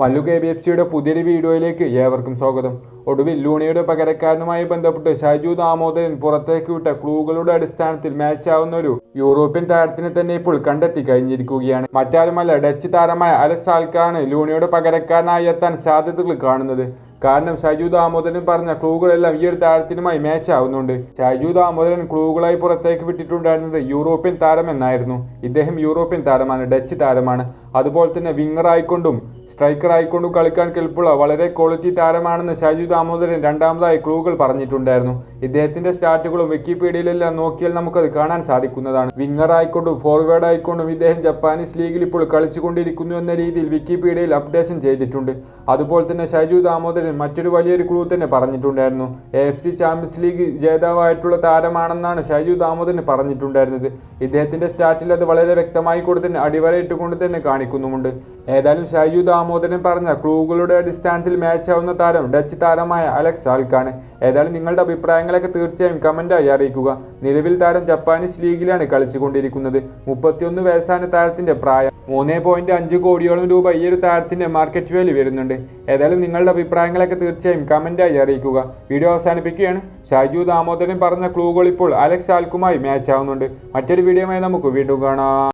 Mallu K B F സിയുടെ പുതിയൊരു വീഡിയോയിലേക്ക് ഏവർക്കും സ്വാഗതം. ഒടുവിൽ ലൂണിയുടെ പകരക്കാരനുമായി ബന്ധപ്പെട്ട് ഷാജു ദാമോദരൻ പുറത്തേക്ക് വിട്ട ക്ലൂകളുടെ അടിസ്ഥാനത്തിൽ മാച്ചാവുന്ന ഒരു യൂറോപ്യൻ താരത്തിനെ തന്നെ ഇപ്പോൾ കണ്ടെത്തി കഴിഞ്ഞിരിക്കുകയാണ്. മറ്റാരുമല്ല ഡച്ച് താരമായ അലസ് ആൽക്കാണ് ലൂണിയുടെ പകരക്കാരനായി എത്താൻ സാധ്യതകൾ കാണുന്നത്. കാരണം ഷാജു ദാമോദരൻ പറഞ്ഞ ക്ലൂകളെല്ലാം ഈ ഒരു താരത്തിനുമായി മാച്ച് ആവുന്നുണ്ട് ഷൈജു ദാമോദരൻ ക്ലൂകളായി പുറത്തേക്ക് വിട്ടിട്ടുണ്ടായിരുന്നത് യൂറോപ്യൻ താരം എന്നായിരുന്നു ഇദ്ദേഹം യൂറോപ്യൻ താരമാണ് ഡച്ച് താരമാണ്. അതുപോലെ തന്നെ വിങ്ങർ ആയിക്കൊണ്ടും സ്ട്രൈക്കർ ആയിക്കൊണ്ടും കളിക്കാൻ കെൽപ്പുള്ള വളരെ ക്വാളിറ്റി താരമാണെന്ന് ഷാജു ദാമോദരൻ രണ്ടാമതായി ക്ലൂകൾ പറഞ്ഞിട്ടുണ്ടായിരുന്നു. ഇദ്ദേഹത്തിന്റെ സ്റ്റാറ്റുകളും വിക്കിപീഡിയയിലെല്ലാം നോക്കിയാൽ നമുക്കത് കാണാൻ സാധിക്കുന്നതാണ്. വിങ്ങർ ആയിക്കൊണ്ടും ഫോർവേഡ് ആയിക്കൊണ്ടും ഇദ്ദേഹം ജപ്പാനീസ് ലീഗിൽ ഇപ്പോൾ കളിച്ചുകൊണ്ടിരിക്കുന്നു എന്ന രീതിയിൽ വിക്കിപീഡിയയിൽ അപ്ഡേഷൻ ചെയ്തിട്ടുണ്ട്. അതുപോലെ തന്നെ ഷാജു ദാമോദരൻ മറ്റൊരു വലിയൊരു ക്ലൂ തന്നെ പറഞ്ഞിട്ടുണ്ടായിരുന്നു. എഫ് സി ചാമ്പ്യൻസ് ലീഗ് ജേതാവായിട്ടുള്ള താരമാണെന്നാണ് ഷാജു ദാമോദരൻ പറഞ്ഞിട്ടുണ്ടായിരുന്നത്. ഇദ്ദേഹത്തിന്റെ സ്റ്റാറ്റിൽ അത് വളരെ വ്യക്തമായി കൂടി തന്നെ അടിവരയിട്ടുകൊണ്ട് തന്നെ കാണിക്കുന്നുമുണ്ട്. ഏതായാലും ഷൈജു ദാമോദരൻ പറഞ്ഞ ക്ലൂകളുടെ അടിസ്ഥാനത്തിൽ മാച്ച് ആവുന്ന താരം ഡച്ച് താരമായ അലക്സ് ആൽക്കാണ്. ഏതായാലും നിങ്ങളുടെ അഭിപ്രായങ്ങളൊക്കെ തീർച്ചയായും കമന്റായി അറിയിക്കുക. നിലവിൽ താരം ജപ്പാനീസ് ലീഗിലാണ് കളിച്ചുകൊണ്ടിരിക്കുന്നത്. മുപ്പത്തിയൊന്ന് വയസ്സാണ് താരത്തിന്റെ പ്രായം. മൂന്ന് പോയിന്റ് അഞ്ച് കോടിയോളം രൂപ ഈ ഒരു താരത്തിന്റെ മാർക്കറ്റ് വാല്യൂ വരുന്നുണ്ട്. ഏതായാലും നിങ്ങളുടെ അഭിപ്രായങ്ങളൊക്കെ തീർച്ചയായും കമന്റായി അറിയിക്കുക. വീഡിയോ അവസാനിപ്പിക്കുകയാണ്. ഷാജു ദാമോദരൻ പറഞ്ഞ ക്ലൂകൾ ഇപ്പോൾ അലക്സ് ആൽക്കുമായി മാച്ച് ആവുന്നുണ്ട്. മറ്റൊരു വീഡിയോയുമായി നമുക്ക് വീണ്ടും കാണാം.